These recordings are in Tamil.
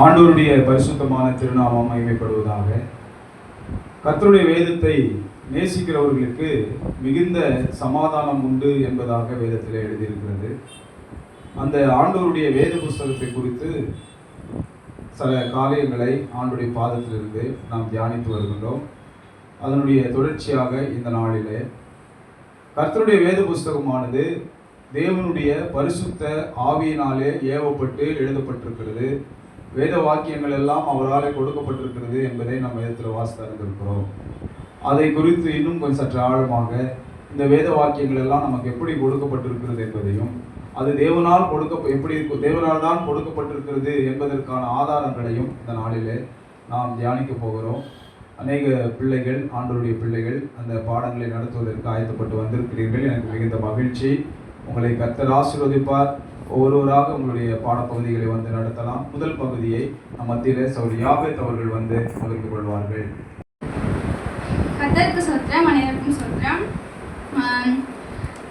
ஆண்டோருடைய பரிசுத்தமான திருநாமம் மகிமைப்படுவதாக. கர்த்தருடைய வேதத்தை நேசிக்கிறவர்களுக்கு மிகுந்த சமாதானம் உண்டு என்பதாக வேதத்தில் எழுதியிருக்கிறது. அந்த ஆண்டோருடைய வேத புஸ்தகத்தை குறித்து சில காரியங்களை ஆண்டுடைய பாதத்திலிருந்து நாம் தியானித்து வருகின்றோம். அதனுடைய தொடர்ச்சியாக இந்த நாளிலே கர்த்தருடைய வேத புஸ்தகமானது தேவனுடைய பரிசுத்த ஆவியினாலே ஏவப்பட்டு எழுதப்பட்டிருக்கிறது. வேத வாக்கியங்கள் எல்லாம் அவரால் கொடுக்கப்பட்டிருக்கிறது என்பதை நம்ம வேதத்தில் வாசித்து அறிந்திருக்கிறோம். அதை குறித்து இன்னும் கொஞ்சம் சற்று ஆழமாக இந்த வேத வாக்கியங்கள் எல்லாம் நமக்கு எப்படி கொடுக்கப்பட்டிருக்கிறது என்பதையும் அது தேவனால் கொடுக்க எப்படி இருக்கும் தேவனால் தான் கொடுக்கப்பட்டிருக்கிறது என்பதற்கான ஆதாரங்களையும் இந்த நாளிலே நாம் தியானிக்க போகிறோம். அநேக பிள்ளைகள் ஆண்டோருடைய பிள்ளைகள் அந்த பாடங்களை நடத்துவதற்கு ஆயத்தப்பட்டு வந்திருக்கிறீர்கள். எனக்கு மிகுந்த மகிழ்ச்சி. உங்களை கர்த்தர் ஆசீர்வதிப்பார். ஒவ்வொருவராக உங்களுடைய பாடப்பகுதிகளை வந்து நடத்தலாம். முதல் பகுதியை நம் மத்தியிலே சௌரி யாபேத் அவர்கள் வந்து பகிர்ந்து கொள்வார்கள். கத்தருக்கு சொல்கிறேன் மனிதருக்கும் சொல்கிறேன்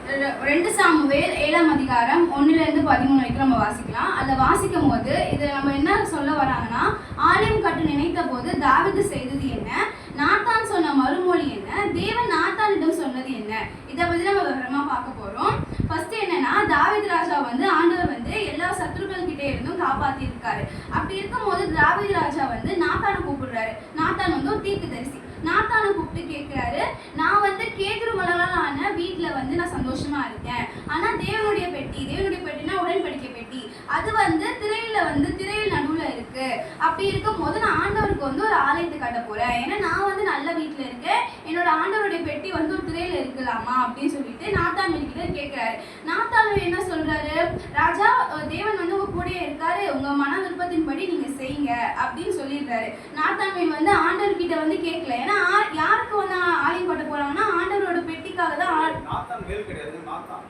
ரெ- ரெண்டு சாமுவேல் ஏழாம் அதிகாரம் ஒண்ணுல இருந்து பதிமூணு வரைக்கும் நம்ம வாசிக்கலாம். அதை வாசிக்கும் போது இதை நம்ம என்ன சொல்ல வராங்கன்னா ஆலயம் கட்டு நினைத்த போது தாவிது செய்தது என்ன? நாத்தான் சொன்ன மறுமொழி என்ன? தேவன் நாத்தானிடம் சொன்னது என்ன? இதை பத்தி நம்ம விவரமா பார்க்க போறோம். ஃபர்ஸ்ட் என்னன்னா தாவித் ராஜா வந்து ஆண்டவர் வந்து எல்லா சத்துருக்கள் கிட்டே இருந்தும் காப்பாத்தி இருக்காரு. அப்படி இருக்கும்போது தாவீது ராஜா வந்து நாத்தானை கூப்பிடுறாரு. நாத்தான் வந்து ஒரு தீர்க்கதரிசி. நாத்தானை கூப்பிட்டு கேட்கிறாரு நான் வந்து கேதுரு மலரால் ஆன வீட்டில் வந்து நான் சந்தோஷமா இருக்கேன். ஆனா தேவனுடைய பெட்டி தேவனுடைய பெட்டினா உடன்படிக்கை பெட்டி. அது வந்து திரு வந்து திரையில் நடுவுல இருக்கு அப்படி இருக்கும் போது நான் ஆண்டவருக்கு வந்து ஒரு ஆலயத்தை கட்ட போறேன். ஏன்னா நான் வந்து நல்ல வீட்டில் இருக்கேன். என்னோட ஆண்டவருடைய பெட்டி வந்து ஒரு திரையில இருக்கலாமா அப்படின்னு சொல்லிட்டு நாத்தான் கிட்ட கேட்கிறாரு நாத்தான் என்ன சொல்றாரு? ராஜா தேவன் வந்து உங்க கூடயே இருக்காரு. உங்க மன விருப்பத்தின்படி நீங்க செய்யுங்க அப்படின்னு சொல்லிடுறாரு. நாத்தான்மேல் வந்து ஆண்டவர் கிட்ட வந்து கேட்கல ஏன்னா யாருக்கு வந்து ஆலயம் கட்ட போறாங்கன்னா ஆண்டவரோட பெட்டிக்காக தான் நாத்தான் கிடையாது நாத்தான்.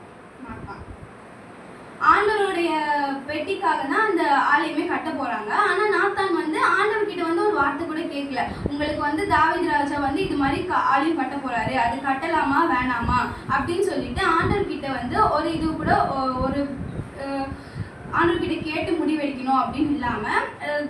ஆண்டவருடைய பெட்டிக்காக தான் அந்த ஆலயமே கட்ட போறாங்க. ஆனா நாத்தான் வந்து ஆண்டவர்கிட்ட வந்து ஒரு வார்த்தை கூட கேட்கல. உங்களுக்கு வந்து தாவீது ராஜா வந்து இது மாதிரி க- ஆலயம் கட்ட போறாரு. அது கட்டலாமா வேணாமா? அப்படின்னு சொல்லிட்டு ஆண்டவர்கிட்ட வந்து ஒரு இது கூட ஒரு ஆண்டவர்கிட்ட கேட்டு முடிவெடுக்கணும் அப்படின்னு இல்லாம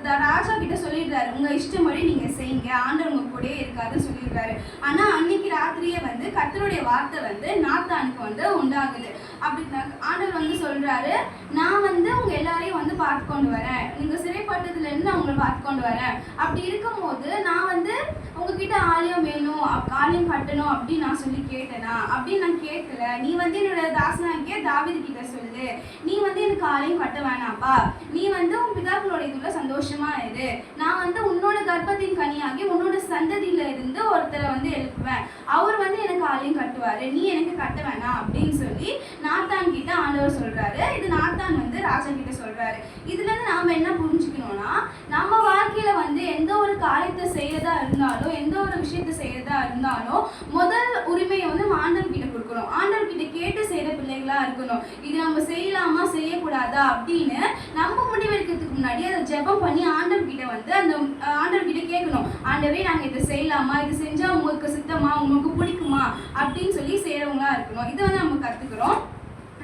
ராஜா கிட்ட சொல்லிடுறாரு. உங்க இஷ்டப்படி நீங்க செய்யுங்க. ஆண்டவர் உங்க கூடயே இருக்காதுன்னு சொல்லிடுறாரு. ஆனா அன்னைக்கு ராத்திரியே வந்து கத்தருடைய வார்த்தை வந்து நாத்தானுக்கு வந்து உண்டாகுது. அப்படி ஆண்டவர் வந்து சொல்றாரு நான் வந்து உங்க எல்லாரையும் வந்து பார்த்து கொண்டு வரேன். நீங்க சிறைப்பட்டதுல இருந்து நான் உங்களை பார்த்து கொண்டு வரேன். அப்படி இருக்கும்போது நான் வந்து உங்ககிட்ட ஆலயம் வேணும் அப்- ஆலயம் கட்டணும் அப்படின்னு நான் சொல்லி கேட்டேனா? அப்படின்னு நான் கேட்கல. நீ வந்து என்னோட தாசனாக்கே தாவிது கிட்ட சொல்லு. நீ வந்து எனக்கு ஆலயம் கட்ட வேணாப்பா. நீ வந்து உன் பிதாக்களோட இதுல சந்தோஷமா இரு. நான் வந்து உன்னோட கர்ப்பத்தின் கனியாகி உன்னோட சந்ததியில இருந்து ஒருத்தரை வந்து எழுப்புவேன். அவர் வந்து எனக்கு ஆலயம் கட்டுவாரு. நீ எனக்கு கட்ட வேணாம் அப்படின்னு சொல்லி நாத்தான் கிட்ட ஆண்டவர் சொல்றாரு. இது நாத்தான் வந்து ராஜா கிட்ட சொல்றாரு. இதுல இருந்து நாம என்ன புரிஞ்சுக்கணும்னா நம்ம வாழ்க்கையில வந்து எந்த ஒரு காரியத்தை செய்யறதா இருந்தாலும் எந்த ஒரு விஷயத்தை செய்யறதா இருந்தாலும் முதல் உரிமையை வந்து நம்ம ஆண்டவர் கிட்ட கொடுக்கணும். ஆண்டவர் கிட்ட கேட்டு செய்யற பிள்ளைகளா இருக்கணும். இது நம்ம செய்யலாமா செய்யக்கூடாதா அப்படின்னு நம்ம முடிவெடுக்கிறதுக்கு முன்னாடி அதை ஜெபம் பண்ணி ஆண்டவர் கிட்ட வந்து அந்த ஆண்டவர் கிட்ட கேட்கணும். ஆண்டவரே நாங்க இதை செய்யலாமா? இது செஞ்சா உங்களுக்கு சித்தமா? உங்களுக்கு பிடிக்குமா? அப்படின்னு சொல்லி செய்யறவங்களா இருக்கணும். இதை வந்து நம்ம கத்துக்கிறோம்.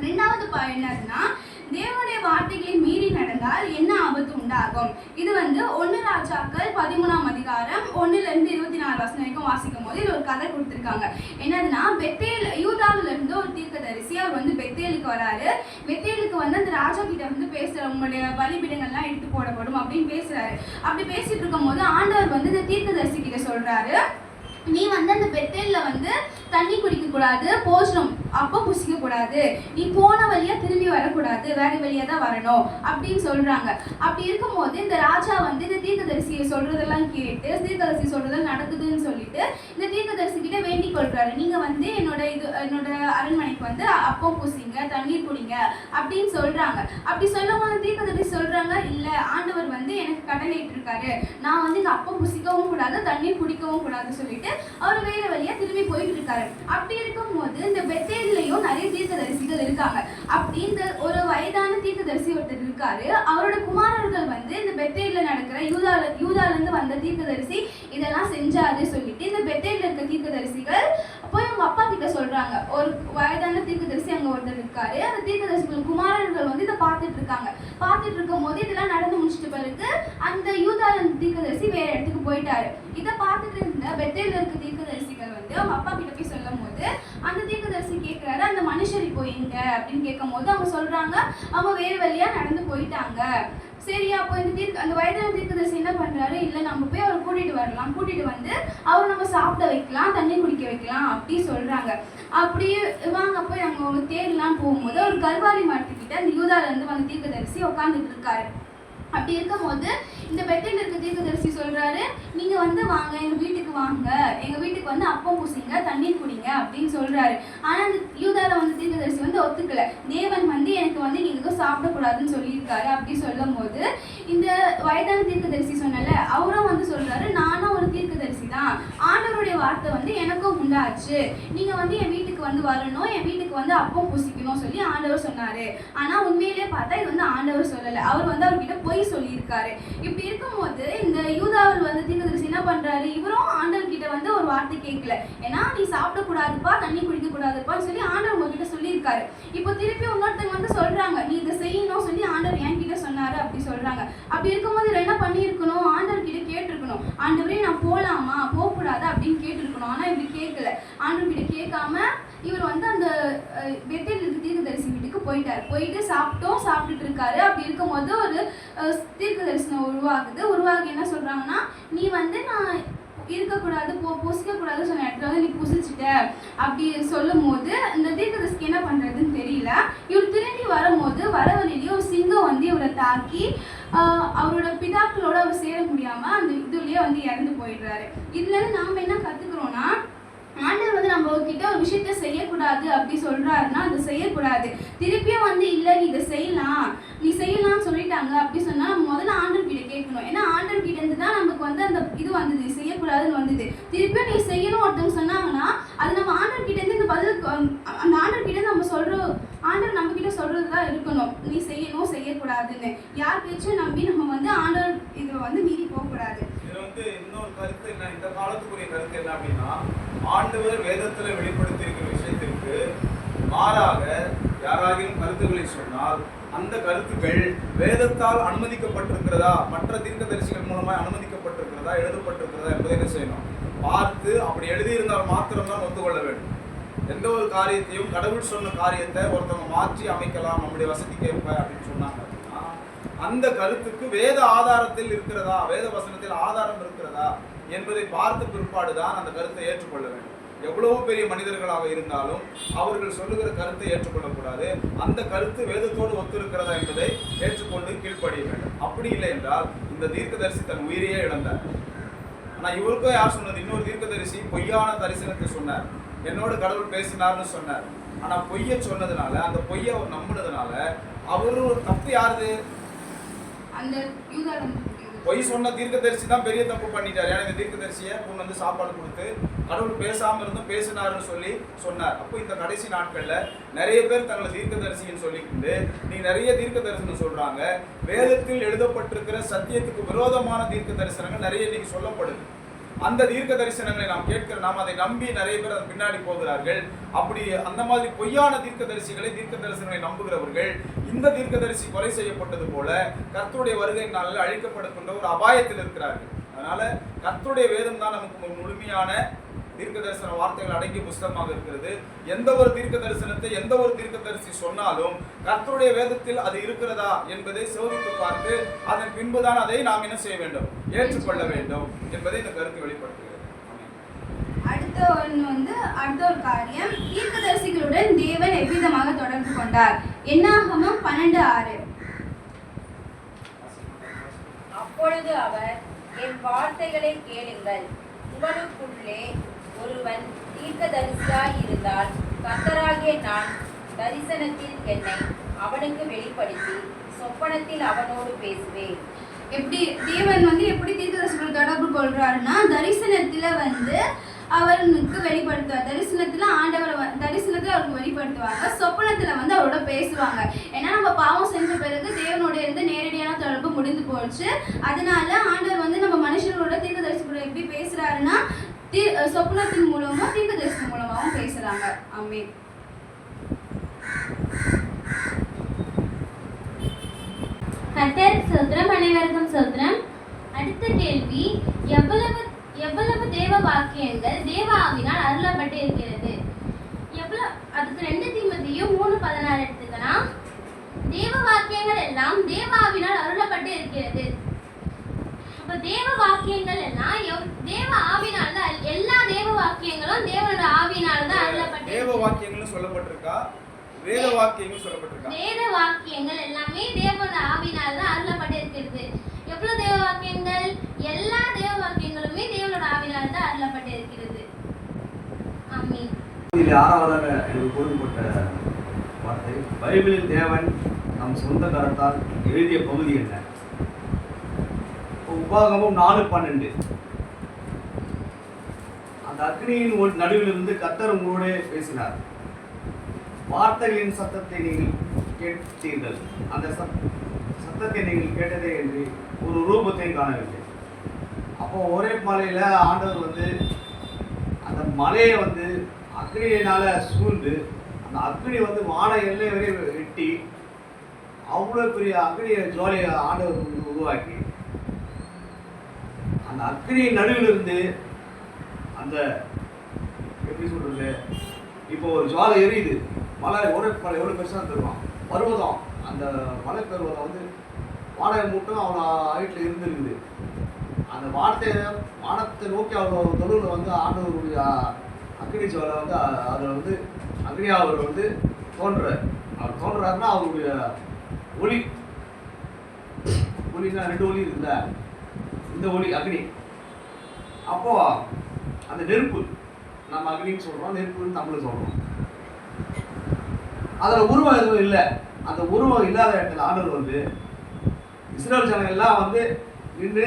ரெண்டாவது என்னதுன்னா தேவனுடைய வார்த்தைகளை மீறி நடந்தால் என்ன ஆபத்து உண்டாகும்? இது வந்து ஒன்னு ராஜாக்கள் பதிமூணாம் அதிகாரம் ஒன்றுலேருந்து இருபத்தி நாலு வருஷம் வரைக்கும் வாசிக்கும் போது இது ஒரு கதை கொடுத்துருக்காங்க. என்னதுன்னா பெத்தேல் யூதாவில இருந்து ஒரு தீர்க்கதரிசி அவர் வந்து பெத்தேலுக்கு வராரு. பெத்தேலுக்கு வந்து அந்த ராஜா கிட்ட வந்து பேசுற உங்களுடைய பலிபீடங்கள்லாம் எடுத்து போடப்படும் அப்படின்னு பேசுறாரு. அப்படி பேசிட்டு இருக்கும் போது ஆண்டவர் வந்து இந்த தீர்க்கதரிசி கிட்ட சொல்றாரு நீ வந்து அந்த பெத்தேல்ல வந்து தண்ணி குடிக்க கூடாது போஷணம் அப்போ புசிக்க கூடாது நீ போன வழியா திரும்பி வரக்கூடாது. வேற வழியா தான் வரணும் அப்படின்னு சொல்றாங்க. அப்படி இருக்கும்போது இந்த ராஜா வந்து இந்த தீர்க்கதரிசியை சொல்றதெல்லாம் கேட்டு தீர்க்கதரிசி சொல்றதெல்லாம் நடக்குதுன்னு சொல்லிட்டு இந்த தீர்க்கதரிசி கிட்ட வேண்டிக் கொள்றாரு. நீங்க வந்து என்னோட இது என்னோட அரண்மனைக்கு வந்து அப்போ பூசிங்க தண்ணீர் குடிங்க அப்படின்னு சொல்றாங்க. அப்படி சொல்லும் போது தீர்க்கதரிசி சொல்றாங்க இல்ல ஆண்டவர் வந்து எனக்கு கடலையிட்டு இருக்காரு நான் வந்து இங்கே அப்போ புசிக்கவும் கூடாது தண்ணீர் குடிக்கவும் கூடாதுன்னு சொல்லிட்டு அவர் வேற வழியா திரும்பி போயிட்டு இருக்காரு. அப்படி இருக்கும்போது இந்த பெத்தேல்லையும் நிறைய தீர்க்கதரிசிகள் இருக்காங்க. அப்படி இந்த ஒரு வயதான தீர்க்கதரிசி ஒருத்தர் இருக்காரு. அவரோட குமாரர்கள் வந்து இந்த பெத்தேல்ல நடக்கிற யூதால யூதால இருந்து வந்த தீர்க்கதரிசி இதெல்லாம் செஞ்சாரு சொல்லிட்டு இந்த பெத்தேல்ல இருக்க தீர்க்கதரிசிகள் போய் அவங்க அப்பா கிட்ட சொல்றாங்க. ஒரு வயதான தீர்க்கதரிசி அங்க ஒருத்தர் இருக்காரு. அந்த தீர்க்கதரிசிகள் குமாரர்கள் வந்து இதை பார்த்துட்டு இருக்காங்க. பார்த்துட்டு இருக்கும் போது இதெல்லாம் நடந்து முடிச்சிட்ட பிறகு அந்த போயிட்டாரு. இதை பார்த்துட்டு பெத்தேல இருக்க தீர்க்கதரிசிகள் வந்து அவங்க அப்பா கிட்ட போய் சொல்லும் போது அந்த தீர்க்கதரிசி கேட்கிறாரு அந்த மனுஷர் இப்போ எங்க? அப்படின்னு கேட்கும் போது அவங்க சொல்றாங்க அவங்க வேறு வழியா நடந்து போயிட்டாங்க. சரி அப்போ இந்த தீர்க்க அந்த வயதான தீர்க்கதரிசி என்ன பண்றாரு? இல்லை நம்ம போய் அவரை கூட்டிட்டு வரலாம். கூட்டிட்டு வந்து அவரை நம்ம சாப்பிட வைக்கலாம் தண்ணி குடிக்க வைக்கலாம் அப்படி சொல்றாங்க. அப்படியே வாங்க போய் அங்க அவங்க தேடலாம் போகும்போது ஒரு கல்வாரி மரத்துக்கிட்ட அந்த யூதால இருந்து வந்த தீர்க்கதரிசி உட்காந்துட்டு இருக்காரு. அப்படி இருக்கும்போது இந்த பெட்டில் இருக்க தீர்க்கதரிசி சொல்றாரு நீங்க வந்து வாங்க எங்க வீட்டுக்கு வாங்க. எங்க வீட்டுக்கு வந்து அப்பம் பூசிங்க தண்ணீர் குடிங்க அப்படின்னு சொல்றாரு. ஆனா அந்த யூதால வந்து தீர்க்கதரிசி வந்து ஒத்துக்கல. தேவன் வந்து எனக்கு வந்து நீங்க எதுவும் சாப்பிடக்கூடாதுன்னு சொல்லியிருக்காரு அப்படி சொல்லும் போது இந்த வயதான தீர்க்கதரிசி சொன்னல அவரும் வந்து சொல்றாரு நானும் ஒரு தீர்க்கதரிசி தான். ஆண்டவருடைய வார்த்தை வந்து எனக்கும் உண்டாச்சு. நீங்க வந்து என் வீட்டுக்கு வந்து வரணும் என் வீட்டுக்கு வந்து அப்பம் பூசிக்கணும் சொல்லி ஆண்டவர் சொன்னாரு. ஆனா உண்மையிலேயே பார்த்தா இது வந்து ஆண்டவர் சொல்லல. அவர் வந்து அவர்கிட்ட பொய் சொல்லியிருக்காரு. இப்படி இருக்கும்போது இந்த யூதாவில் வந்து தீர்க்கதரிசி என்ன பண்றாரு? இவரும் ஆண்டவர் கிட்ட வந்து ஒரு வார்த்தை கேட்கல. ஏன்னா நீ சாப்பிடக்கூடாதுப்பா தண்ணி குடிக்க கூடாதுப்பான்னு சொல்லி ஆண்டவர் உங்ககிட்ட சொல்லியிருக்காரு. இப்போ திருப்பி இன்னொருத்தங்க வந்து சொல்றாங்க நீ இதை செய்யணும் சொல்லி ஆண்டவர் என்கிட்ட சொன்னாரு அப்படி சொல்றாங்க. அப்படி இருக்கும்போது இவர் என்ன பண்ணியிருக்கணும்? ஆண்டவர் கிட்ட கேட்டிருக்கணும். ஆண்டவரே நான் போகலாமா போகக்கூடாது? அப்படின்னு கேட்டிருக்கணும். ஆனால் இப்படி கேட்கல. ஆண்டவர் கிட்ட கேட்காம இவர் வந்து அந்த வெட்டில் இருக்க தீர்க்கதரிசி வீட்டுக்கு போயிட்டார். போயிட்டு சாப்பிட்டோம் சாப்பிட்டுட்டு இருக்காரு. அப்படி இருக்கும்போது ஒரு தீர்க்க தரிசனம் உருவாகுது. உருவாகி என்ன சொல்றாங்கன்னா நீ வந்து நான் இருக்கக்கூடாது போ புசிக்கக்கூடாது சொன்ன இடத்துல வந்து நீ புசிச்சிட்ட. அப்படி சொல்லும் போது இந்த தீர்க்கதரிசிக்கு என்ன பண்ணுறதுன்னு தெரியல. இவர் திரும்பி வரும்போது வர வழியிலேயே ஒரு சிங்கம் வந்து இவரை தாக்கி அவரோட பிதாக்களோட அவர் சேர முடியாமல் அந்த இதுலேயே வந்து இறந்து போயிடுறாரு. இதுலேருந்து நாம் என்ன கற்றுக்குறோன்னா ஆண்டவர் வந்து நம்ம கிட்ட ஒரு விஷயத்த செய்யக்கூடாது அப்படி சொல்றாருன்னா அதை செய்யக்கூடாது. திருப்பியும் வந்து இல்லை நீ இதை செய்யலாம். நீ செய்யலாம்னு சொல்லிட்டாங்க. அப்படி சொன்னா முதல்ல ஆண்டவர் கிட்ட கேட்கணும். ஏன்னா ஆண்டவர் கிட்ட இருந்து தான் நமக்கு வந்து அந்த இது வந்தது செய்யக்கூடாதுன்னு வந்தது. திருப்பியும் நீ செய்யணும் ஒருத்தவங்க சொன்னாங்கன்னா அது நம்ம ஆண்டவர் கிட்ட இருந்து இந்த பதில் அந்த ஆண்டவர் கிட்ட நம்ம சொல்கிறோம் ஆண்டவர் நம்ம கிட்ட சொல்றது தான் இருக்கணும். நீ செய்யணும் செய்யக்கூடாதுன்னு. யார் பேச்சும் நம்பி நம்ம வந்து ஆண்டவர் இதை வந்து மீறி போகக்கூடாது. வந்து இன்னொரு கருத்து என்ன? இந்த காலத்துக்குரிய கருத்து என்ன அப்படின்னா ஆண்டவர் வேதத்தில் வெளிப்படுத்தியிருக்கிற விஷயத்திற்கு மாறாக யாராகிலும் கருத்துக்களை சொன்னால் அந்த கருத்துக்கள் வேதத்தால் அனுமதிக்கப்பட்டிருக்கிறதா? மற்ற தீர்க்க தரிசிகள் மூலமாக அனுமதிக்கப்பட்டிருக்கிறதா? எழுதப்பட்டிருக்கிறதா என்பதை என்ன செய்யணும்? பார்த்து அப்படி எழுதியிருந்தால் மாத்திரம்தான் ஒத்துக்கொள்ள வேண்டும். எந்த ஒரு காரியத்தையும் கடவுள் சொன்ன காரியத்தை ஒருத்தவங்க மாற்றி அமைக்கலாம் நம்முடைய வசதிக்கு ஏற்ப அப்படின்னு சொன்னாங்க அப்படின்னா அந்த கருத்துக்கு வேத ஆதாரத்தில் இருக்கிறதா? வேத வசனத்தில் ஆதாரம் இருக்கிறதா? என்பதை பார்த்த பிற்பாடுதான் அந்த கருத்தை ஏற்றுக்கொள்ள வேண்டும். எவ்வளவு பெரிய மனிதர்களாக இருந்தாலும் அவர்கள் சொல்லுகிற கருத்தை ஏற்றுக்கொள்ளக்கூடாது. அந்த கருத்து வேதத்தோடு ஒத்திருக்கிறதா என்பதை ஏற்றுக்கொண்டு கீழ்ப்படிய வேண்டும். அப்படி இல்லை என்றால் இந்த தீர்க்கதரிசி தன் உயிரையே இழந்தார். ஆனா இவருக்கும் யார் சொன்னது? இன்னொரு தீர்க்கதரிசி பொய்யான தரிசனத்தை சொன்னார். என்னோட கடவுள் பேசினார்னு சொன்னார். ஆனா பொய்யை சொன்னதுனால அந்த பொய்யை அவர் நம்பினதுனால அவரும் தப்பு யாருது? அந்த பொய் சொன்ன தீர்க்கதரிசி தான் பெரிய தப்பு பண்ணிட்டார். ஏன்னா இந்த தீர்க்கதரிசியை பொண்ணு வந்து சாப்பாடு கொடுத்து கடவுள் பேசாமல் இருந்தும் பேசினார்னு சொல்லி சொன்னார். அப்போ இந்த கடைசி நாட்களில் நிறைய பேர் தங்களை தீர்க்கதரிசின்னு சொல்லிக்கிட்டு நீ நிறைய தீர்க்க தரிசனம் சொல்கிறாங்க வேதத்தில் எழுதப்பட்டிருக்கிற சத்தியத்துக்கு விரோதமான தீர்க்க தரிசனங்கள் நிறைய இன்னைக்கு சொல்லப்படுது. அந்த தீர்க்க தரிசனங்களை நாம் கேட்கிற நாம் அதை நம்பி நிறைய பேர் அதன் பின்னாடி போகிறார்கள். அப்படி அந்த மாதிரி பொய்யான தீர்க்க தரிசிகளை தீர்க்க தரிசனங்களை நம்புகிறவர்கள் இந்த தீர்க்க தரிசி கொலை செய்யப்பட்டது போல கர்த்தருடைய வருகை நாளில் அழிக்கப்படக்கூடிய ஒரு அபாயத்தில் இருக்கிறார்கள். அதனால கர்த்தருடைய வேதம் தான் நமக்கு முழுமையான தீர்க்க தரிசன வார்த்தைகள் அடங்கிய புஸ்தகமாக இருக்கிறது. எந்த ஒரு தீர்க்க தரிசனத்தை எந்த ஒரு தீர்க்க தரிசி சொன்னாலும் கர்த்தருடைய வேதத்தில் அது இருக்கிறதா என்பதை சோதித்து பார்த்து அதன் பின்புதான் அதை நாம் என்ன செய்ய வேண்டும்? ஏற்றுக்கொள்ள வேண்டும் என்பதை இந்த கருத்து வெளிப்படுத்துகிறது. அடுத்த ஒன்று வந்து அடுத்த ஒரு காரியம். தீர்க்கதரிசிகளுடன் தேவன் எவ்விதமாக தொடர்பு கொண்டார்? என்னாகமம் பன்னெண்டு ஆறு. அப்பொழுது அவர் என் வார்த்தைகளை கேளுங்கள். உங்களுக்குள்ளே ஒருவன் தீர்க்கதரிசியாய் இருந்தால் கர்த்தராகிய நான் தரிசனத்தில் என்னை அவனுக்கு வெளிப்படுத்தி சொப்பனத்தில் அவனோடு பேசுவேன். எப்படி தேவன் வந்து எப்படி தீர்க்கதரிசனம் தொடர்பு கொள்றாருன்னா தரிசனத்துல வந்து அவனுக்கு வெளிப்படுத்துவார். தரிசனத்துல ஆண்டவரை தரிசனத்துல அவருக்கு வெளிப்படுத்துவாங்க. சொப்பனத்துல வந்து அவரோட பேசுவாங்க. ஏன்னா நம்ம பாவம் செஞ்ச பிறகு தேவனோட இருந்து நேரடியான தொடர்பு முடிந்து போச்சு. அதனால ஆண்டவர் வந்து நம்ம மனுஷர்களோட தீர்க்கதரிசிகளோட எப்படி பேசுறாருன்னா தீ சொப்பனத்தின் மூலமா தீர்க்கதரிசனம் மூலமாவும் பேசுறாங்க அமீன் கத்தர் சொத்ரம் அனைவருக்கும் சொத்ரம் அடுத்த கேள்வி எவ்வளவு எவ்வளவு தேவ வாக்கியங்கள் தேவ ஆவினால் அருளப்பட்டு இருக்கிறது? எவ்வளவு அதுக்கு ரெண்டு தீமத்தையும் மூணு பதினாறு எடுத்துக்கலாம். தேவ வாக்கியங்கள் எல்லாம் தேவ ஆவினால் அருளப்பட்டு இருக்கிறது. தேவ வாக்கியங்கள் எல்லாம் தேவ ஆவினால் தான் எல்லா தேவ வாக்கியங்களும் தேவனோட ஆவியினால தான் அருளப்பட்டு தேவ இருக்கு. வாக்கியங்களும் சொல்லப்பட்டிருக்கா? வேத வாக்கியங்களும் சொல்லப்பட்டிருக்கா? வேத வாக்கியங்கள் எல்லாமே தேவனோட ஆவியினால தான் அருளப்பட்டு இருக்கிறது எவ்வளவு தேவ வாக்கியங்கள் எல்லா தேவ வாக்கியங்களுமே தேவனோட ஆவியினால தான் அருளப்பட்டு இருக்கிறது ஆமென். இதில் ஆறாவதாக எனக்கு கொடுக்கப்பட்ட வார்த்தை பைபிளில் தேவன் நம் சொந்த கரத்தால் எழுதிய பகுதி என்ன? உபாகமும் நாலு பன்னெண்டு. அந்த அக்னியின் ஒரு நடுவிலிருந்து கத்தர் உங்களோட பேசினார். வார்த்தைகளின் சத்தத்தை நீங்கள் கேட்டீர்கள். அந்த சத்தத்தை நீங்கள் கேட்டதே என்று ஒரு ரூபத்தையும் காணவில்லை. அப்போ ஒரே மலையில ஆண்டவர் வந்து அந்த மலையை வந்து அக்னியினால சூழ்ந்து அந்த அக்னி வந்து வான எல்லை வரை வெட்டி அவ்வளோ பெரிய அக்னியை ஜோலியை ஆண்டவர் வந்து உருவாக்கி அந்த அக்னி நடுவிலிருந்து அந்த எப்படி சொல்றது? இப்போ ஒரு ஜுவாலை எரியுது. மலை ஒரு மலை எவ்வளோ பெருசாக தருவான் பருவதம். அந்த மலை பருவதம் வந்து வாடகை மூட்டும் அவ்வளோ ஹைட்டில் இருந்துருக்குது. அந்த வானத்தை வானத்தை நோக்கி அவ்வளோ தொழுவில் வந்து ஆண்டவருடைய அக்னி ஜுவலை வந்து அதில் வந்து அக்னி அவர் வந்து தோன்றுறார் அவர் தோன்றுறாருன்னா அவருடைய ஒளி. ஒளின்னா ரெண்டு ஒளி இருக்குல்ல? இந்த ஒளி அக்னி. அப்போ அந்த நெருப்பு நம்ம அக்னின்னு சொல்கிறோம் நெருப்புன்னு தமிழ் சொல்கிறோம் அதில் உருவம் எதுவும் இல்லை. அந்த உருவம் இல்லாத இடத்துல ஆண்டவர் வந்து இஸ்ரேல் ஜனங்கள் எல்லாம் வந்து நின்று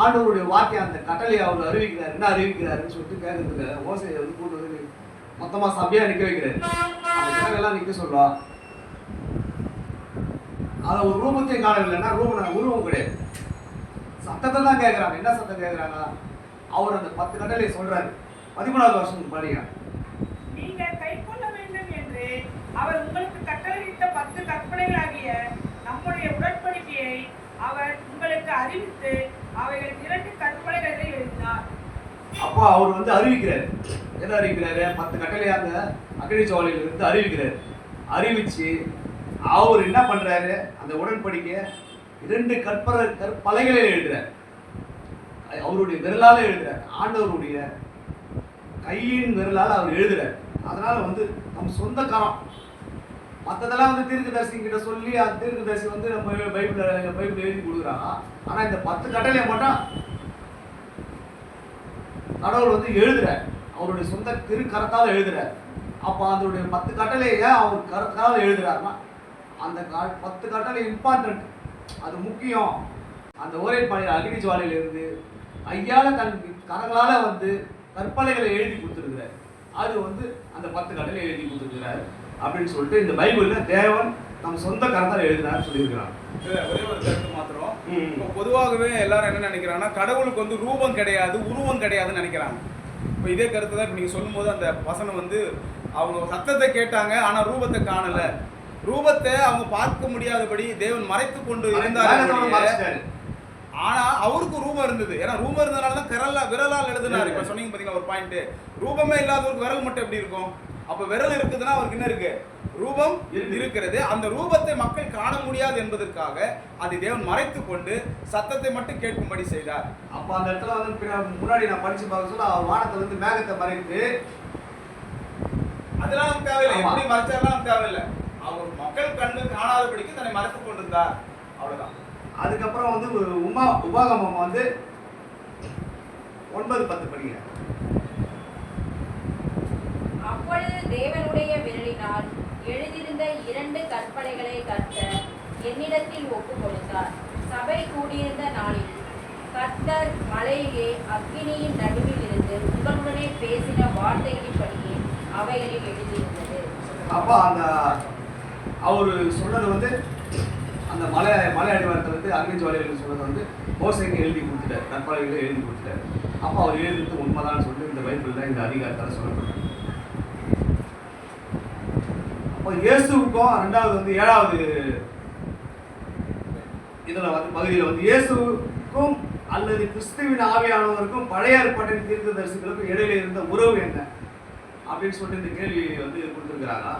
ஆண்டவருடைய வாக்கியம் அந்த கட்டளையை அவர் அறிவிக்கிறார். என்ன அறிவிக்கிறாருன்னு சொல்லிட்டு கேட்கறதுக்கு ஓசையை வந்து கூட்டு வந்து மொத்தமாக சபையாக நிற்க வைக்கிறாரு. அந்த ஜனங்கள்லாம் எல்லாம் நிக்க அதை ஒரு ரூபத்தையும் காணவில்லைன்னா ரூபம் உருவம் கிடையாது. சத்தத்தை தான் கேட்குறாங்க என்ன சத்தம் கேட்குறாங்க அவர் அந்த பத்து கட்டளையை சொல்றாரு. பதிமூணாவது வருஷம் படிங்க நீங்கள் கைக்கொள்ள வேண்டும் என்று அவர் உங்களுக்கு கட்டளையிட்ட பத்து கற்பனைகளாகிய நம்முடைய உடன்படிக்கையை அவர் உங்களுக்கு அறிவித்து அவைகள் இரண்டு கற்பனைகளை எழுதினார். அப்போ அவர் வந்து அறிவிக்கிறார். எதை அறிவிக்கிறாரு? பத்து கட்டளையாக அக்னி சோலையில இருந்து அறிவிக்கிறார். அறிவிச்சு அவர் என்ன பண்றாரு? அந்த உடன்படிக்கையை இரண்டு கற்பர கற்பலைகளை எழுதுறார். அவருடைய விரலால் எழுதுறார். ஆண்டவருடைய கையின் விரலால் அவர் எழுதுறார். அதனால வந்து நம்ம சொந்த கரம் மற்றதெல்லாம் வந்து தீர்க்கதரிசி கிட்ட சொல்லி அந்த தீர்க்கதரிசி வந்து நம்ம பைபிள் பைபிள் எழுதி கொடுக்குறாங்க ஆனால் இந்த பத்து கட்டளையை மட்டும் கடவுள் வந்து எழுதுறார். அவருடைய சொந்த திரு கரத்தால் எழுதுறார். அப்போ அதனுடைய பத்து கட்டளையை அவர் கரத்தால் எழுதுறாருன்னா அந்த க- பத்து கட்டளை இம்பார்ட்டன்ட் அது முக்கியம். அந்த ஒரே பழைய அக்னி ஜுவாலையிலிருந்து ஐயால தன் கரங்களால வந்து கற்பனைகளை எழுதி கொடுத்துருக்கிறார். அது வந்து அந்த பத்து கட்டளை எழுதி கொடுத்துருக்கிறார் அப்படின்னு சொல்லிட்டு இந்த பைபிள்ல தேவன் தம் சொந்த கரத்தால் எழுதினார் சொல்லியிருக்கிறார். இதுல ஒரே ஒரு கருத்து மாத்திரம். இப்போ பொதுவாகவே எல்லாரும் என்ன நினைக்கிறாங்கன்னா கடவுளுக்கு வந்து ரூபம் கிடையாது உருவம் கிடையாதுன்னு நினைக்கிறாங்க. இப்போ இதே கருத்து தான் இப்போ நீங்கள் சொல்லும்போது அந்த வசனம் வந்து அவங்க சத்தத்தை கேட்டாங்க ஆனால் ரூபத்தை காணல. ரூபத்தை அவங்க பார்க்க முடியாதபடி தேவன் மறைத்து கொண்டு இருந்தார். ஆனா அவருக்கு ரூபம் இருந்தது. ஏன்னா ரூபம் இருந்ததுனால தான் விரலா விரலால் எழுதினார். இப்போ சொன்னீங்க பாத்தீங்களா ஒரு பாயிண்ட் ரூபமே இல்லாதவருக்கு விரல் மட்டும் எப்படி இருக்கும்? அப்ப விரல் இருக்குதுன்னா அவருக்கு என்ன இருக்கு? ரூபம் இருக்கிறது. அந்த ரூபத்தை மக்கள் காண முடியாது என்பதற்காக அதை தேவன் மறைத்து கொண்டு சத்தத்தை மட்டும் கேட்கும்படி செய்தார். அப்போ அந்த இடத்துல வந்து முன்னாடி நான் படிச்சு பார்க்க சொல்ல வானத்தை வந்து மேகத்தை மறைத்து அதெல்லாம் நமக்கு தேவையில்லை. எப்படி மறைச்சாலும் தேவையில்லை. அவர் மக்கள் கண்கள் காணாதபடிக்கு தன்னை மறைத்துக் கொண்டிருந்தார். அவ்வளவுதான். அதுக்கப்புறம் வந்து ஒரு உமா உபாகமம் வந்து ஒன்பது பத்து படிங்க. அப்பொழுது தேவனுடைய விரலினால் எழுதியிருந்த இரண்டு கற்பனைகளை கற்க என்னிடத்தில் ஒப்பு கொடுத்தார். சபை கூடியிருந்த நாளில் கர்த்தர் மலையிலே அக்கினியின் நடுவில் இருந்து உங்களுடனே பேசின வார்த்தைகளின்படியே அவைகளில் எழுதியிருந்தது. அப்போ அந்த அவர் சொன்னது வந்து அந்த மலை மலை அடிவாரத்தை வந்து அக்னி சொன்னது வந்து மோசைக்கு எழுதி கொடுத்துட்டார். கற்பனைகளை எழுதி கொடுத்துட்டார். அப்போ அவர் எழுதுறது உண்மைதான் சொல்லி இந்த பைபிளில் இந்த அதிகாரத்தால் சொல்லப்படுறாங்க அப்போ இயேசுவுக்கும் ரெண்டாவது வந்து ஏழாவது இதில் வந்து பகுதியில் வந்து இயேசுக்கும் அல்லது கிறிஸ்துவின் ஆவியானவருக்கும் பழைய ஏற்பாட்டின் தீர்க்கதரிசிகளுக்கும் இடையில இருந்த உறவு என்ன? அப்படின்னு சொல்லிட்டு இந்த கேள்வி வந்து கொடுத்துருக்கிறாங்க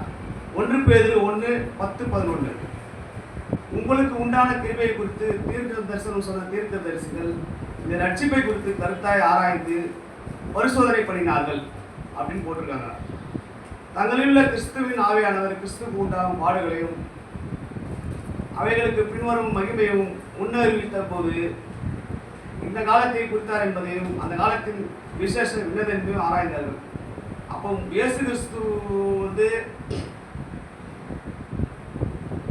ஒன்று பேதில் ஒன்று பத்து பதினொன்று. உங்களுக்கு உண்டான கிருபையை குறித்து தீர்க்க தரிசனம் சொன்ன தீர்க்க தரிசிகள் இந்த ரட்சிப்பை குறித்து கருத்தாய் ஆராய்ந்து பரிசோதனை பண்ணினார்கள் அப்படின்னு போட்டிருக்காங்க. தங்களில் உள்ள கிறிஸ்துவின் ஆவியானவர் கிறிஸ்துவுக்கு உண்டாகும் பாடுகளையும் அவைகளுக்கு பின்வரும் மகிமையும் முன்னறிவித்த போது இந்த காலத்தை குறித்தார் என்பதையும் அந்த காலத்தின் விசேஷம் என்னது என்பதையும் ஆராய்ந்தார்கள். அப்போ இயேசு கிறிஸ்து வந்து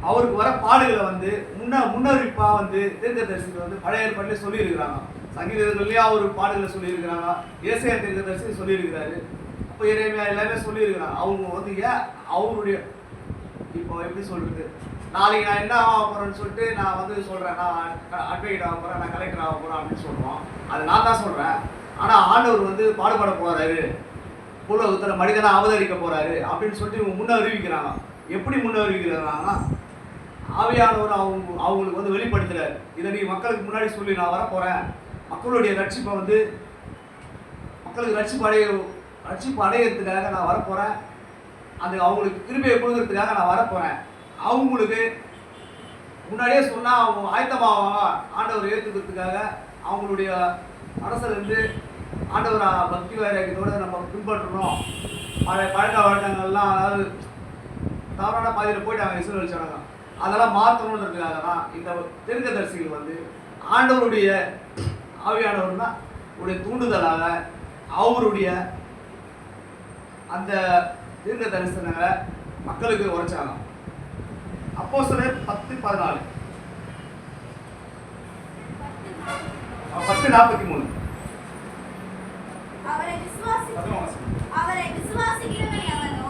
அவருக்கு வர பாடுகளை வந்து முன்ன முன்னறிப்பாக வந்து தீர்க்கதரிசிகள் வந்து பழைய ஏற்பாட்டிலே சொல்லியிருக்கிறாங்க. சங்கீதங்கள்லேயே அவர் பாடுகளை சொல்லியிருக்கிறாங்க. ஏசையா தீர்க்கதரிசி சொல்லியிருக்கிறாரு. அப்போ இறைமையா எல்லாமே சொல்லியிருக்கிறாங்க. அவங்க வந்து ஏன் அவருடைய இப்போ எப்படி சொல்கிறது நாளைக்கு நான் என்ன ஆக போகிறேன்னு சொல்லிட்டு நான் வந்து சொல்கிறேன் நான் அட்வொகேட் ஆக போகிறேன் நான் கலெக்டர் ஆக போகிறேன் அப்படின்னு சொல்கிறோம் அது நான் தான் சொல்கிறேன் ஆனால் ஆண்டவர் வந்து பாடுபட போகிறாரு உலகத்தில் மனிதனை அவதரிக்க போகிறாரு அப்படின்னு சொல்லிட்டு இவங்க முன்ன அறிவிக்கிறாங்க எப்படி முன்ன அறிவிக்கிறாங்கன்னா ஆவியானவர் அவங்க அவங்களுக்கு வந்து வெளிப்படுத்துகிறார் இதை நீ மக்களுக்கு முன்னாடி சொல்லி நான் வரப்போகிறேன் மக்களுடைய ரட்சிப்பை வந்து மக்களுக்கு ரட்சிப்பு அடைய ரட்சிப்பு அடையிறதுக்காக நான் வரப்போகிறேன் அது அவங்களுக்கு கிருமையை கொடுக்கறதுக்காக நான் வரப்போகிறேன் அவங்களுக்கு முன்னாடியே சொன்னால் அவங்க ஆயத்தமாவாங்க. ஆண்டவர் ஏற்றுக்கிறதுக்காக அவங்களுடைய அரசிலிருந்து இருந்து ஆண்டவர் பக்தி வைராக்கியத்தோடு நம்ம பின்பற்றணும். பழைய பழக்க வழக்கங்கள்லாம் அதாவது தவறான பாதையில் போயிட்டாங்க இஸ்ரேல் ஜனங்க அதெல்லாம் மாற்றணுன்றதுக்காக தான் இந்த தீர்க்கதரிசிகள் வந்து ஆண்டவருடைய ஆவியானவர்னா உடைய தூண்டுதலாக அவருடைய அந்த தீர்க்க தரிசனங்களை மக்களுக்கு உரைச்சாங்க அப்போ சிலர் பத்து பதினாலு. பத்து நாற்பத்தி மூணு. அவரை விசுவாசி அவரை விசுவாசிக்கிறவன் எவனோ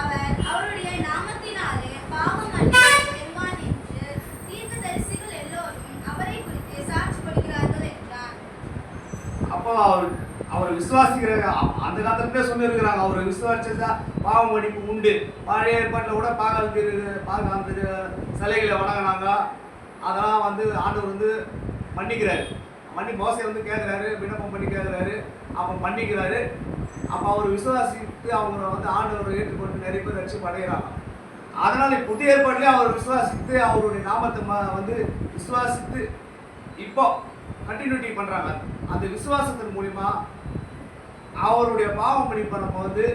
அவன் அவருடைய நாமத்தினாலே பாவம் மன்னிப்பு பெறுவான் என்று தீர்க்கதரிசிகள் எல்லோரும் அவரை குறித்து சாட்சி கொடுக்கிறார்கள் என்றான் அப்போ அவர் அவர் விசுவாசிக்கிற அந்த காலத்துல சொல்லியிருக்கிறாங்க அவர் விசுவாசிச்சா பாவ மன்னிப்பு உண்டு. பழைய ஏற்பாட்டில் கூட பாகால் திரு சிலைகளை வணங்கினாங்க. அதெல்லாம் வந்து ஆண்டவர் வந்து மன்னிக்கிறாரு. மன்னி மோசை வந்து கேட்குறாரு விண்ணப்பம் பண்ணி கேட்குறாரு. அப்போ மன்னிக்கிறாரு. அப்போ அவர் விசுவாசித்து அவங்க வந்து ஆண்டவரை ஏற்றுக்கொண்டு நிறைய பேர் ரட்சிப்பு படைகிறாங்க அதனால் புதிய ஏற்பாட்டிலே அவர் விசுவாசித்து அவருடைய நாமத்தை ம- வந்து விசுவாசித்து இப்போ கண்டினியூட்டி பண்றாங்க. அந்த விசுவாசத்தின் மூலியமா அவருடைய பாவ மன்னிப்பை நம்ம வந்து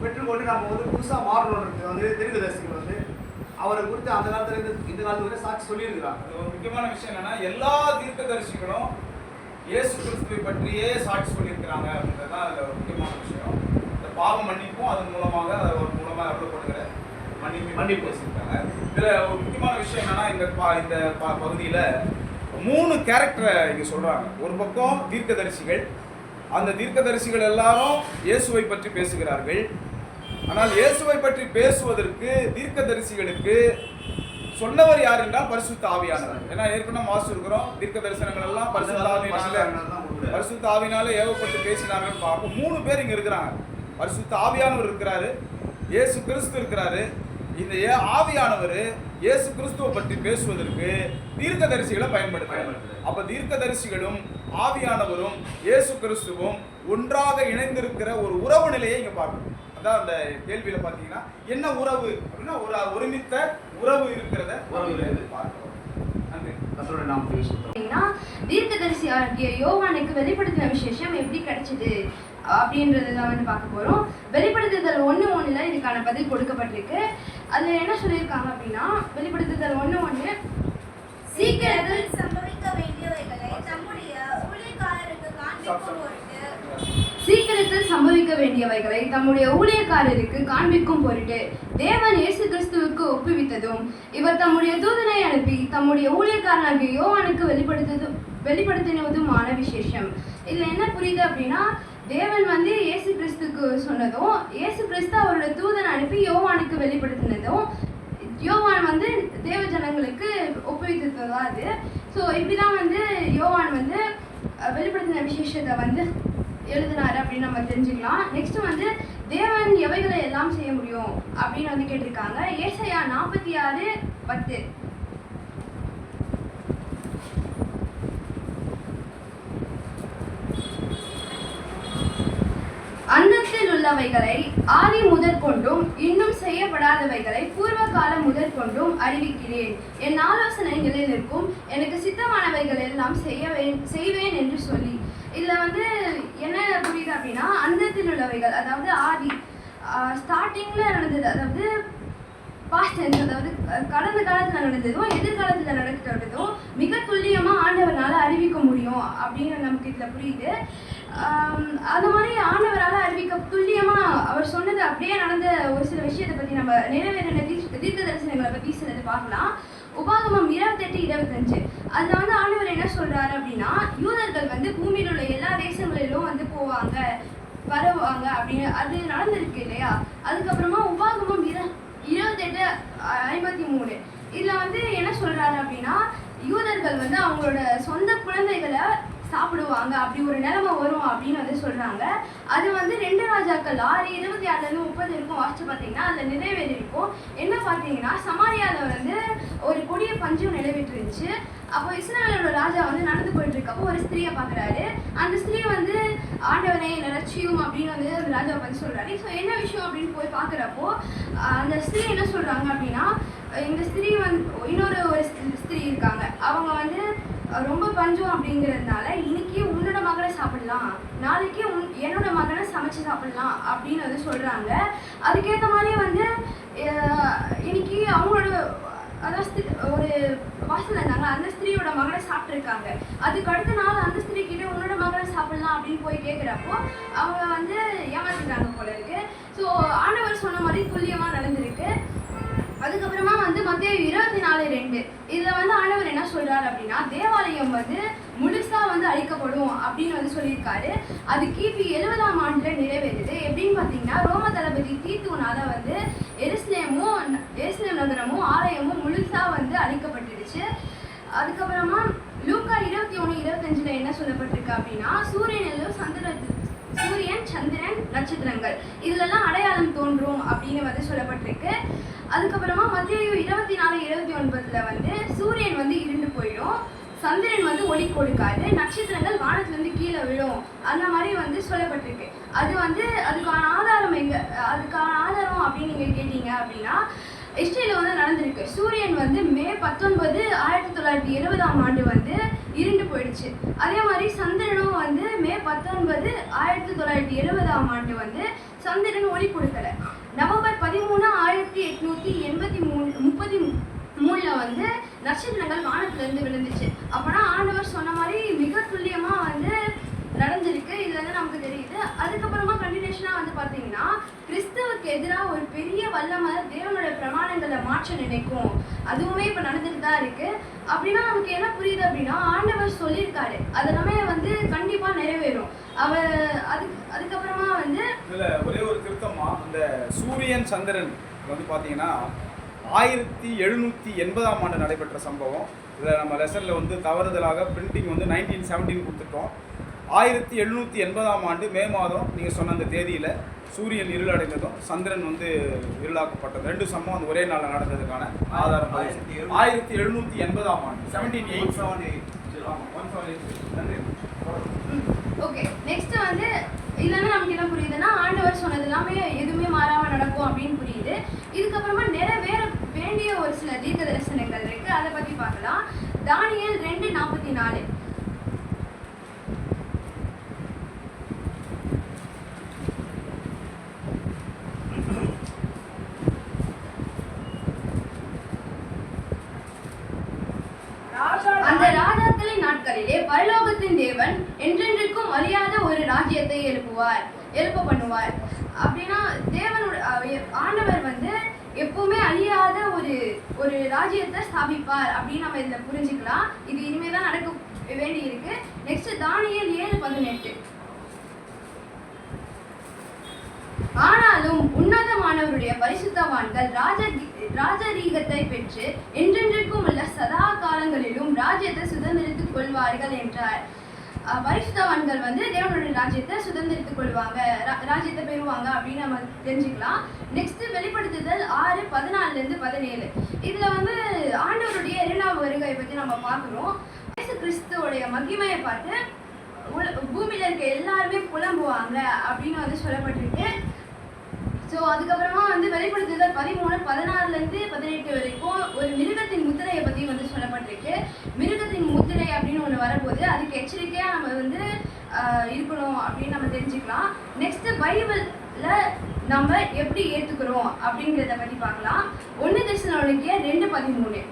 பெற்றுக்கொண்டு நம்ம வந்து புதுசாக மாறணுன்றது வந்து தீர்க்கதரிசிகள் வந்து அவரை குறித்து அந்த காலத்துல இருந்து இந்த காலத்துல வரை சாட்சி சொல்லியிருக்கிறாங்க. அது ஒரு முக்கியமான விஷயம் என்னன்னா எல்லா தீர்க்கதரிசிகளும் இயேசு கிறிஸ்துவை பற்றியே சாட்சி சொல்லியிருக்கிறாங்க அப்படின்றது தான் அதில் ஒரு முக்கியமான விஷயம். இந்த பாவம் மன்னிப்பும் அதன் மூலமாக ஒரு மூலமாக அருளப்படுகிற மன்னிப்பு மன்னிப்பு. பேசியிருக்காங்க. இதில் ஒரு முக்கியமான விஷயம் என்னன்னா இந்த பா இந்த பகுதியில் மூணு கேரக்டரை இங்கே சொல்கிறாங்க ஒரு பக்கம் தீர்க்கதரிசிகள் அந்த தீர்க்கதரிசிகள் எல்லாரும் இயேசுவை பற்றி பேசுகிறார்கள். ஆனால் இயேசுவை பற்றி பேசுவதற்கு தீர்க்கதரிசிகளுக்கு சொன்னவர் யார் என்றால் பரிசுத்த ஆவியானவர். ஏன்னா ஏற்கனவே மாசு இருக்கிறோம் தீர்க்க தரிசனங்கள் எல்லாம் பரிசுத்த ஆவியினால பரிசுத்த ஆவியினால ஏவப்பட்டு பேசினாங்கன்னு பார்ப்போம். மூணு பேர் இங்க இருக்கிறாங்க. பரிசுத்த ஆவியானவர் இருக்கிறாரு இயேசு கிறிஸ்து இருக்கிறாரு. இந்த ஆவியானவர் இயேசு கிறிஸ்துவை பற்றி பேசுவதற்கு தீர்க்கதரிசிகளை பயன்படுத்துறாரு. அப்ப தீர்க்கதரிசிகளும் ஆவியானவரும் இயேசு கிறிஸ்துவும் ஒன்றாக இணைந்திருக்கிற ஒரு உறவு நிலையை இங்க பார்க்கணும். அதான் அந்த கேள்வியில பாத்தீங்கன்னா என்ன உறவு அப்படின்னா ஒரு ஒருமித்த உறவு இருக்கிறத உறவு இருக்குது. பார்க்கிறோம். நன்றி. கத்தருடைய நாமத்தை சொல்றோம் பார்த்தீங்கன்னா தீர்க்கதரிசி ஆகிய யோவானுக்கு வெளிப்படுத்தின விசேஷம் எப்படி கிடைச்சது? அப்படின்றது தான் வந்து பார்க்க போகிறோம் வெளிப்படுத்துதல் ஒன்று ஒன்றில் இதுக்கான பதில் கொடுக்கப்பட்டிருக்கு. அதில் என்ன சொல்லியிருக்காங்க அப்படின்னா வெளிப்படுத்துதல் ஒன்று ஒன்று சீக்கிரத்தில் சம்பவிக்க வேண்டியவைகளை தம்முடைய ஊழியக்காரருக்கு காண்பிக்கும் பொருட்டு சீக்கிரத்தில் சம்பவிக்க வேண்டியவைகளை தம்முடைய ஊழியக்காரருக்கு காண்பிக்கும் பொருட்டு தேவன் இயேசு கிறிஸ்துவுக்கு ஒப்புவித்ததும் இவர் தம்முடைய தூதனை அனுப்பி தம்முடைய ஊழியக்காரனாகிய யோவானுக்கு வெளிப்படுத்ததும் வெளிப்படுத்தினதுமான விசேஷம். இதில் என்ன புரியுது அப்படின்னா தேவன் வந்து இயேசு கிறிஸ்துக்கு சொன்னதும் இயேசு கிறிஸ்து அவரோட தூதனை அனுப்பி யோவானுக்கு வெளிப்படுத்தினதும் யோவான் வந்து தேவ ஜனங்களுக்கு ஒப்புவித்தது தான் அது. ஸோ இப்படிதான் வந்து யோவான் வந்து வெளிப்படுத்தின விசேஷத்தை வந்து எழுதினாரு அப்படின்னு நம்ம தெரிஞ்சுக்கலாம். நெக்ஸ்ட் வந்து தேவன் எவைகளை எல்லாம் செய்ய முடியும் அப்படின்னு வந்து கேட்டிருக்காங்க. ஏசையா நாற்பத்தி ஆறு பத்து. உள்ளவைகளை ஆதி முதற்கொண்டும் இன்னும் செய்யப்படாதவைகளை பூர்வ காலம் முதற்கொண்டும் அறிவிக்கிறேன். என் ஆலோசனைகளில் இருக்கும் எனக்கு சித்தமானவைகள் எல்லாம் செய்ய செய்வேன் என்று சொல்லி. இதில் வந்து என்ன புரியுது அப்படின்னா அந்தத்தில் உள்ளவைகள் அதாவது ஆதி ஸ்டார்டிங்கில் நடந்தது அதாவது பாஸ்ட் டென்ஸ் அதாவது கடந்த காலத்தில் நடந்ததும் எதிர்காலத்தில் நடக்கிறதும் மிக துல்லியமாக ஆண்டவனால் அறிவிக்க முடியும் அப்படின்னு நமக்கு இதில் புரியுது. அது மாதிரி ஆண்டவரால் அறிவிக்க துல்லியமாக அவர் சொன்னது அப்படியே நடந்த ஒரு சில விஷயத்தை பற்றி நம்ம நிறைவேறின தீர்க்க தீர்க்க தரிசனங்களை பற்றி சிலது பார்க்கலாம். உபாகமம் இருபத்தெட்டு இருபத்தஞ்சு. அதில் வந்து ஆண்டவர் என்ன சொல்றாரு அப்படின்னா யூதர்கள் வந்து பூமியில் உள்ள எல்லா தேசங்களிலும் வந்து போவாங்க வருவாங்க அப்படின்னு அது நடந்திருக்கு இல்லையா? அதுக்கப்புறமா உபாகமம் இர இருபத்தெட்டு ஐம்பத்தி மூணு. இதில் வந்து என்ன சொல்றாரு அப்படின்னா யூதர்கள் வந்து அவங்களோட சொந்த குழந்தைகளை சாப்பிடுவாங்க. அப்படி ஒரு நிலைமை வரும் அப்படின்னு வந்து சொல்கிறாங்க அது வந்து ரெண்டு ராஜாக்கள் ஆறு இருபத்தி ஆறுலேருந்து முப்பது இருக்கும் வாசிச்சு பார்த்தீங்கன்னா அதில் நிறைவேறி இருக்கும். என்ன பார்த்தீங்கன்னா சமாரியாவில் வந்து ஒரு கொடிய பஞ்சம் நிலவிட்டுருந்துச்சு. அப்போ இஸ்ரேலோட ராஜா வந்து நடந்து போயிட்டு இருக்கப்போ ஒரு ஸ்திரியை பார்க்குறாரு. அந்த ஸ்திரீ வந்து ஆண்டவனே என்னை அப்படின்னு வந்து அந்த ராஜாவை வந்து சொல்கிறாரு ஸோ என்ன விஷயம் அப்படின்னு போய் பார்க்குறப்போ அந்த ஸ்திரீ என்ன சொல்கிறாங்க அப்படின்னா இந்த ஸ்திரீ வந்து இன்னொரு ஒரு ஸ்தி- ஸ்திரீ இருக்காங்க. அவங்க வந்து ரொம்ப பஞ்சம் அப்படிங்கிறதுனால இன்னைக்கே உன்னோட மகனை சாப்பிடலாம் நாளைக்கே உன் என்னோட மகனை சமைச்சு சாப்பிடலாம் அப்படின்னு வந்து சொல்கிறாங்க அதுக்கேற்ற மாதிரி வந்து இன்னைக்கு அவங்களோட அதான் ஒரு வாசல் இருந்தாங்க அந்த ஸ்திரீயோட மகனை சாப்பிட்ருக்காங்க அதுக்கு அடுத்த நாள் அந்த ஸ்திரீ கிட்ட உன்னோட மகனை சாப்பிடலாம் அப்படின்னு போய் கேட்குறப்போ அவங்க வந்து ஏமாத்திட்டாங்க போல இருக்கு. ஸோ ஆண்டவர் சொன்ன மாதிரி துல்லியமாக நடந்திருக்கு. நாலு ரெண்டு இதில் வந்து ஆண்டவர் என்ன சொல்றாரு அப்படின்னா தேவாலயம் வந்து முழுசா வந்து அழிக்கப்படும் அப்படின்னு வந்து சொல்லியிருக்காரு. அது கிபி எழுபதாம் ஆண்டுல நிறைவேறுது. எப்படின்னு பார்த்தீங்கன்னா ரோம தளபதி தீத்துனால வந்து எருசலேமும் எருசலேம் நகரமும் ஆலயமும் முழுசா வந்து அழிக்கப்பட்டுடுச்சு. அதுக்கப்புறமா லூக்கா இருபத்தி ஒன்று இருபத்தஞ்சுல என்ன சொல்லப்பட்டிருக்கு அப்படின்னா சூரியனிலும் சந்திர சூரியன் சந்திரன் நட்சத்திரங்கள். இதுலெல்லாம் அடையாளம் தோன்றும் அப்படின்னு வந்து சொல்லப்பட்டிருக்கு. அதுக்கப்புறமா மத்திய இருபத்தி நாலு இருபத்தி ஒன்பதுல வந்து சூரியன் வந்து இருண்டு போயிடும். சந்திரன் வந்து ஒளி கொடுக்காது. நட்சத்திரங்கள் வானத்துலேருந்து கீழே விழும். அந்த மாதிரி வந்து சொல்லப்பட்டிருக்கு. அது வந்து அதுக்கான ஆதாரம் எங்க அதுக்கான ஆதாரம் அப்படின்னு நீங்க கேட்டீங்க அப்படின்னா ஹிஸ்டரியில் வந்து நடந்திருக்கு. சூரியன் வந்து மே பத்தொன்பது ஆயிரத்தி தொள்ளாயிரத்தி எழுபதாம் ஆண்டு வந்து வந்துச்சு அதே மாதிரி சந்திரனும் வந்து மே பத்தொன்பது ஆயிரத்தி தொள்ளாயிரத்தி எழுபதாம் ஆண்டு வந்து சந்திரன் ஒளி கொடுக்கல. நவம்பர் பதிமூணு ஆயிரத்தி எட்நூத்தி எண்பத்தி மூணு முப்பத்தி மூணுல வந்து நட்சத்திரங்கள் வானத்துல இருந்து விழுந்துச்சு. அப்பனா ஆண்டவர் சொன்ன மாதிரி மிக துல்லியமா வந்து நடந்திருக்கு. இது வந்து நமக்கு தெரியுது. அதுக்கப்புறமா கண்டினியூஷனா வந்து பாத்தீங்கன்னா கிறிஸ்தவுக்கு எதிராக ஒரு பெரிய வல்லமாக தேவனோட பிரமாணங்களை மாற்ற நினைக்கும். அதுவுமே இப்போ நடந்துட்டு தான் இருக்கு. அப்படின்னா நமக்கு என்ன புரியுது அப்படின்னா ஆண்டவர் சொல்லியிருக்காரு. அது வந்து கண்டிப்பாக நிறைவேறும். அவர் அதுக்கு அதுக்கப்புறமா வந்து இல்லை ஒரே ஒரு திருத்தமா அந்த சூரியன் சந்திரன் வந்து பார்த்தீங்கன்னா ஆயிரத்தி எழுநூற்றி எண்பதாம் ஆண்டு நடைபெற்ற சம்பவம். இதில் நம்ம லெசனில் வந்து தவறுதலாக பிரிண்டிங் வந்து நைன்டீன் செவன்டீன் கொடுத்துட்டோம். ஆயிரத்தி எழுநூத்தி எண்பதாம் ஆண்டு மே மாதம் நீங்க சொன்ன அந்த தேதியில சூரியன் இருளடைந்ததும் சந்திரன் வந்து இருளாக்கப்பட்டது ரெண்டு சம்பவம் அந்த ஒரே நாளில் நடந்ததுக்கான ஆதாரம் ஆயிரத்தி எழுநூத்தி எண்பதாம் ஆண்டு செவன்டீன் எயிட் seven eight. நன்றி. ஓகே நெக்ஸ்ட் வந்து இதுல இருந்து நமக்கு என்ன புரியுதுன்னா ஆண்டவர் சொன்னது எல்லாமே எதுவுமே மாறாம நடக்கும் அப்படின்னு புரியுது. இதுக்கப்புறமா நிறைவேற வேண்டிய ஒரு சில தீர்க்க தரிசனங்கள் இருக்கு. அதை பத்தி பார்க்கலாம். தானியல் ரெண்டு நாற்பத்தி நாலு ராஜா அந்த ராஜாக்களின் நாட்களிலே பரலோகத்தின் தேவன் என்றென்றைக்கும் அழியாத ஒரு ராஜ்யத்தை எழுப்புவார்? எழுப்ப பண்ணுவார். அப்படின்னா தேவனுடைய ஆண்டவர் வந்து எப்பவுமே அழியாத ஒரு ஒரு ராஜ்யத்தை ஸ்தாபிப்பார். அப்படின்னு நம்ம இதில் புரிஞ்சுக்கலாம். இது இனிமேல் தான் நடக்க வேண்டி இருக்கு நெக்ஸ்ட் தானியல் ஏழு பதினெட்டு. ஆனாலும் உன்னதமானவருடைய பரிசுத்தவான்கள் ராஜ ராஜரீகத்தை பெற்று என்றென்றைக்கும் உள்ள சதா காலங்களிலும் ராஜ்யத்தை சுதந்திரித்துக் கொள்வார்கள் என்றார். பரிசுத்தவான்கள் வந்து தேவனுடைய ராஜ்யத்தை சுதந்திரித்துக் கொள்வாங்க. ரா- ராஜ்யத்தை பெறுவாங்க அப்படின்னு நம்ம தெரிஞ்சுக்கலாம். நெக்ஸ்ட் வெளிப்படுத்துதல் ஆறு பதினாலுல இருந்து பதினேழு. இதுல வந்து ஆண்டவருடைய இரண்டாம் வருகை பத்தி நம்ம பார்க்கணும். இயேசு கிறிஸ்துவோடைய மகிமையை பார்த்து உல- பூமியில இருக்க எல்லாருமே புலம்புவாங்க அப்படின்னு வந்து சொல்லப்பட்டிருக்கு. ஸோ அதுக்கப்புறமா வந்து வெளிப்படுத்துதல் பதிமூணு பதினாறுலேருந்து பதினெட்டு வரைக்கும் ஒரு மிருகத்தின் முத்திரையை பற்றி வந்து சொல்லப்பட்டிருக்கு. மிருகத்தின் முத்திரை அப்படின்னு ஒன்று வரும்போது அதுக்கு எச்சரிக்கையாக நம்ம வந்து இருக்கணும் அப்படின்னு நம்ம தெரிஞ்சுக்கலாம். நெக்ஸ்ட் பைபிளில் நம்ம எப்படி ஏற்றுக்கிறோம் அப்படிங்கிறத பற்றி பார்க்கலாம். ஒன்று தெசலோனிக்கே ரெண்டு பதிமூணு.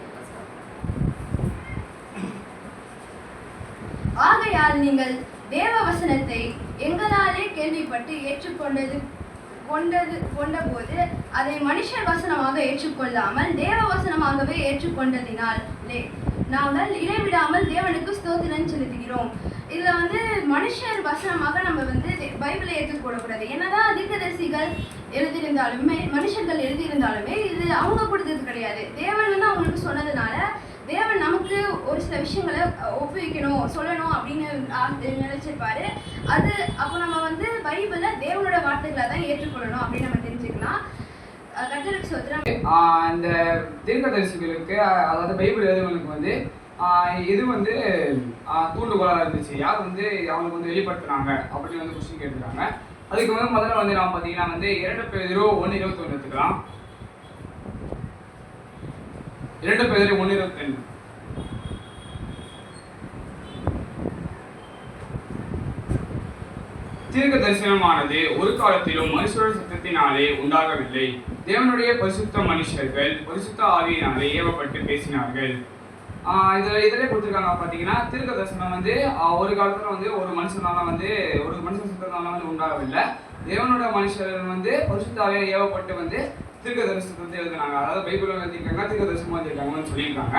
ஆகையால் நீங்கள் தேவ வசனத்தை எங்களாலே கேள்விப்பட்டு ஏற்றுக்கொண்டது கொண்டது கொண்டபோது அதை மனுஷர் வசனமாக ஏற்றுக்கொள்ளாமல் தேவ வசனமாகவே ஏற்றுக்கொண்டதினாலே நாங்கள் இடைவிடாமல் தேவனுக்கு ஸ்தோத்திரம் செலுத்துகிறோம். இதில் வந்து மனுஷர் வசனமாக நம்ம வந்து பைபிளை ஏற்றுக்கொள்ளக்கூடாது. என்னதான் தீர்க்கதரிசிகள் எழுதியிருந்தாலுமே மனுஷர்கள் எழுதியிருந்தாலுமே இது அவங்க கொடுத்தது கிடையாது. தேவன் வந்து அவங்களுக்கு சொன்னதுனால தேவன் நமக்கு ஒரு சில விஷயங்களை ஒப்புவிக்கணும் சொல்லணும் அப்படின்னு நினைச்சிருப்பாரு. அது அப்போ நம்ம வந்து பைபிளில் தேவனோட வார்த்தைகளை தான் ஏற்றுக்கொள்ளணும் அப்படின்னு நம்ம தெரிஞ்சுக்கலாம். அந்த தீர்க்கதரிசிகளுக்கு அதாவது பைபிள் எழுதுவங்களுக்கு வந்து இது வந்து தூண்டுகோலாக இருந்துச்சு. யார் வந்து அவங்களுக்கு வந்து வெளிப்படுத்துனாங்க அப்படின்னு வந்து கொஸ்டின் கேட்டுருக்காங்க. அதுக்கு வந்து முதல்ல வந்து நம்ம பார்த்தீங்கன்னா வந்து இரண்டு பேர் ஒன்று இருபத்தி ஒன்று எடுத்துக்கலாம். இரண்டு பேரை ஒன்று வேண்டும் தீர்க்க தரிசனமானது ஒரு காலத்திலும் மனுஷரோட சத்தத்தினாலே உண்டாகவில்லை. தேவனுடைய பரிசுத்த மனுஷர்கள் பரிசுத்த ஆவியினாலே ஏவப்பட்டு பேசினார்கள். ஆஹ் இதில் கொடுத்துருக்காங்க பார்த்தீங்கன்னா தீர்க்க தரிசனம் வந்து ஒரு காலத்துல வந்து ஒரு மனுஷனால வந்து ஒரு மனுஷன் சுத்தத்தினால வந்து உண்டாகவில்லை. தேவனோட மனுஷர்கள் வந்து பரிசுத்தாவே ஏவப்பட்டு வந்து தீர்க்க தரிசனத்தை எழுதினாங்க. அதாவது பைபிள் எழுதியிருக்காங்க தீர்க்க தரிசனமாக எழுதியிருக்காங்கன்னு சொல்லியிருக்காங்க.